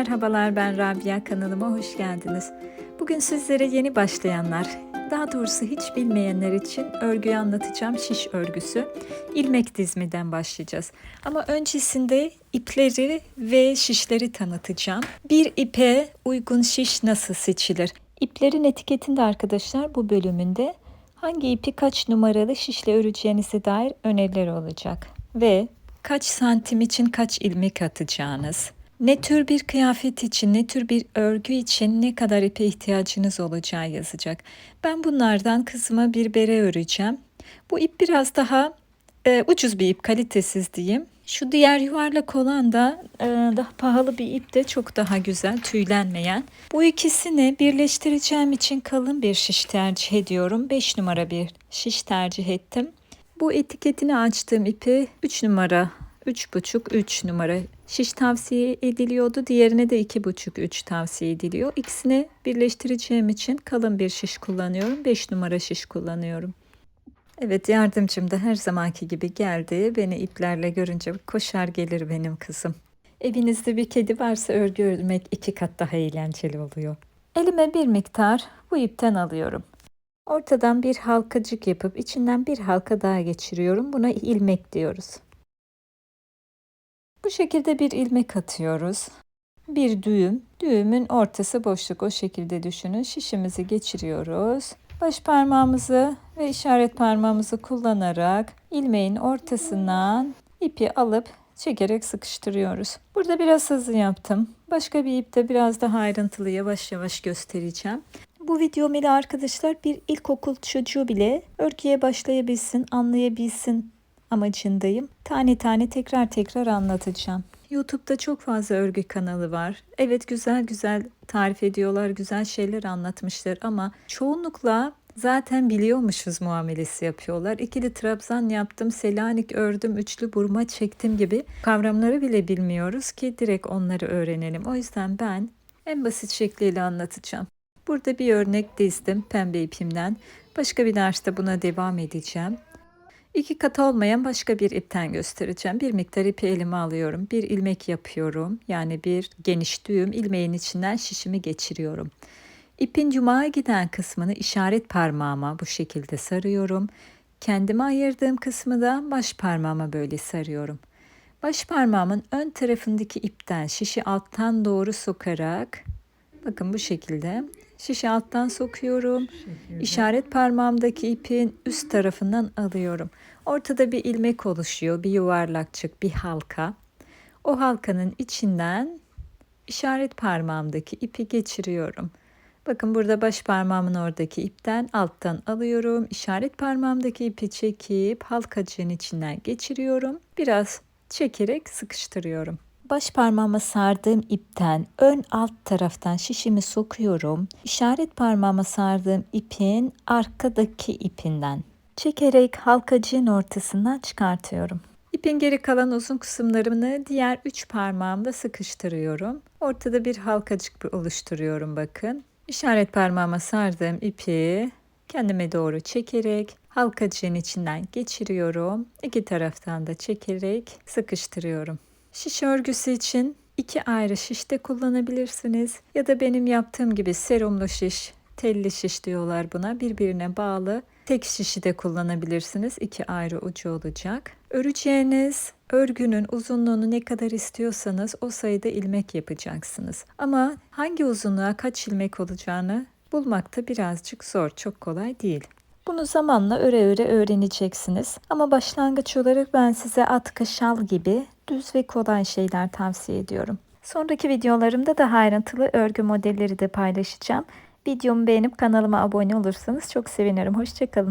merhabalar ben Rabia kanalıma hoş geldiniz. Bugün sizlere yeni başlayanlar, daha doğrusu hiç bilmeyenler için örgüyü anlatacağım şiş örgüsü. İlmek dizmiden başlayacağız. Ama öncesinde ipleri ve şişleri tanıtacağım. Bir ipe uygun şiş nasıl seçilir? İplerin etiketinde arkadaşlar bu bölümünde hangi ipi kaç numaralı şişle öreceğinize dair öneriler olacak. Ve kaç santim için kaç ilmek atacağınız, ne tür bir kıyafet için, ne tür bir örgü için ne kadar ipe ihtiyacınız olacağı yazacak. Ben bunlardan kızıma bir bere öreceğim. Bu ip biraz daha e, ucuz bir ip, kalitesiz diyeyim. Şu diğer yuvarlak olan da e, daha pahalı bir ip de çok daha güzel, tüylenmeyen. Bu ikisini birleştireceğim için kalın bir şiş tercih ediyorum. 5 numara bir şiş tercih ettim. Bu etiketini açtığım ipi 3 numara, 3,5 3 numara şiş tavsiye ediliyordu. Diğerine de 2,5 3 tavsiye ediliyor. İkisini birleştireceğim için kalın bir şiş kullanıyorum. 5 numara şiş kullanıyorum. Evet yardımcım da her zamanki gibi geldi. Beni iplerle görünce koşar gelir benim kızım. Evinizde bir kedi varsa örgü örmek iki kat daha eğlenceli oluyor. Elime bir miktar bu ipten alıyorum. Ortadan bir halkacık yapıp içinden bir halka daha geçiriyorum. Buna ilmek diyoruz. Bu şekilde bir ilmek atıyoruz. Bir düğüm. Düğümün ortası boşluk o şekilde düşünün. Şişimizi geçiriyoruz. Baş parmağımızı ve işaret parmağımızı kullanarak ilmeğin ortasından ipi alıp çekerek sıkıştırıyoruz. Burada biraz hızlı yaptım. Başka bir ipte biraz daha ayrıntılı yavaş yavaş göstereceğim. Bu videom ile arkadaşlar bir ilkokul çocuğu bile örgüye başlayabilsin, anlayabilsin amacındayım. Tane tane tekrar tekrar anlatacağım. YouTube'da çok fazla örgü kanalı var. Evet güzel güzel tarif ediyorlar, güzel şeyler anlatmışlar ama çoğunlukla zaten biliyormuşuz muamelesi yapıyorlar. İkili trabzan yaptım, selanik ördüm, üçlü burma çektim gibi kavramları bile bilmiyoruz ki direkt onları öğrenelim. O yüzden ben en basit şekliyle anlatacağım. Burada bir örnek dizdim pembe ipimden. Başka bir derste buna devam edeceğim. İki kat olmayan başka bir ipten göstereceğim. Bir miktar ipi elime alıyorum. Bir ilmek yapıyorum. Yani bir geniş düğüm ilmeğin içinden şişimi geçiriyorum. İpin yumağa giden kısmını işaret parmağıma bu şekilde sarıyorum. Kendime ayırdığım kısmı da baş parmağıma böyle sarıyorum. Baş parmağımın ön tarafındaki ipten şişi alttan doğru sokarak bakın bu şekilde şişi alttan sokuyorum. İşaret parmağımdaki ipin üst tarafından alıyorum. Ortada bir ilmek oluşuyor, bir yuvarlakçık, bir halka. O halkanın içinden işaret parmağımdaki ipi geçiriyorum. Bakın burada baş parmağımın oradaki ipten alttan alıyorum. İşaret parmağımdaki ipi çekip halkacığın içinden geçiriyorum. Biraz çekerek sıkıştırıyorum. Baş parmağıma sardığım ipten ön alt taraftan şişimi sokuyorum. İşaret parmağıma sardığım ipin arkadaki ipinden çekerek halkacığın ortasından çıkartıyorum. İpin geri kalan uzun kısımlarını diğer üç parmağımda sıkıştırıyorum. Ortada bir halkacık oluşturuyorum bakın. İşaret parmağıma sardığım ipi kendime doğru çekerek halkacığın içinden geçiriyorum. İki taraftan da çekerek sıkıştırıyorum. Şiş örgüsü için iki ayrı şiş de kullanabilirsiniz. Ya da benim yaptığım gibi serumlu şiş, telli şiş diyorlar buna. Birbirine bağlı tek şişi de kullanabilirsiniz. İki ayrı ucu olacak. Öreceğiniz örgünün uzunluğunu ne kadar istiyorsanız o sayıda ilmek yapacaksınız. Ama hangi uzunluğa kaç ilmek olacağını bulmakta birazcık zor, çok kolay değil. Bunu zamanla öre öre öğreneceksiniz. Ama başlangıç olarak ben size atkı şal gibi düz ve kolay şeyler tavsiye ediyorum. Sonraki videolarımda daha ayrıntılı örgü modelleri de paylaşacağım. Videomu beğenip kanalıma abone olursanız çok sevinirim. Hoşçakalın.